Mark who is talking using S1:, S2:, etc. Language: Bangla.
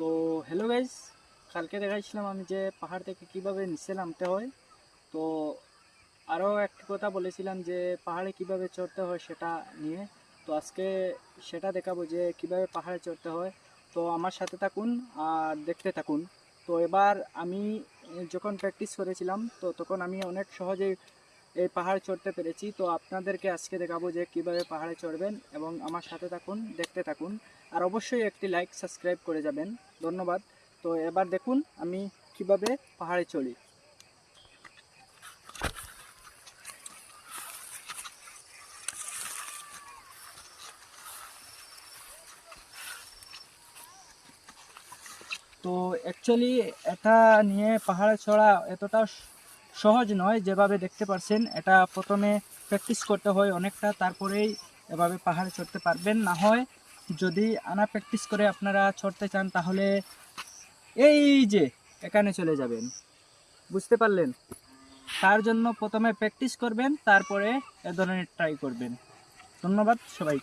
S1: তো হ্যালো গাইস কালকে দেখাইছিলাম আমি যে পাহাড় থেকে কীভাবে নিচে নামতে হয়। তো আরও একটি কথা বলেছিলাম যে পাহাড়ে কীভাবে চড়তে হয় সেটা নিয়ে। তো আজকে সেটা দেখাবো যে কীভাবে পাহাড়ে চড়তে হয়। তো আমার সাথে থাকুন আর দেখতে থাকুন। তো এবার আমি যখন প্র্যাকটিস করেছিলাম, তো তখন আমি অনেক সহজেই এই পাহাড় চড়তে পেরেছি। তো আপনাদেরকে আজকে দেখাবো যে কীভাবে পাহাড়ে চড়বেন এবং আমার সাথে থাকুন, দেখতে থাকুন। আর অবশ্যই একটি লাইক সাবস্ক্রাইব করে যাবেন। ধন্যবাদ। তো এবার দেখুন আমি কীভাবে পাহাড়ে চড়ি তো অ্যাকচুয়ালি এটা নিয়ে পাহাড়ে চড়া এতটা সহজ নয়, যেভাবে দেখতে পারছেন, এটা প্রথমে প্র্যাকটিস করতে হয় অনেকটা, তারপরেই এভাবে পাহাড়ে চড়তে পারবেন। না হয় যদি আনা প্র্যাকটিস করে আপনারা চড়তে চান, তাহলে এই যে, এখানে চলে যাবেন। বুঝতে পারলেন? তার জন্য প্রথমে প্র্যাকটিস করবেন, তারপরে এ ধরনের ট্রাই করবেন। ধন্যবাদ সবাই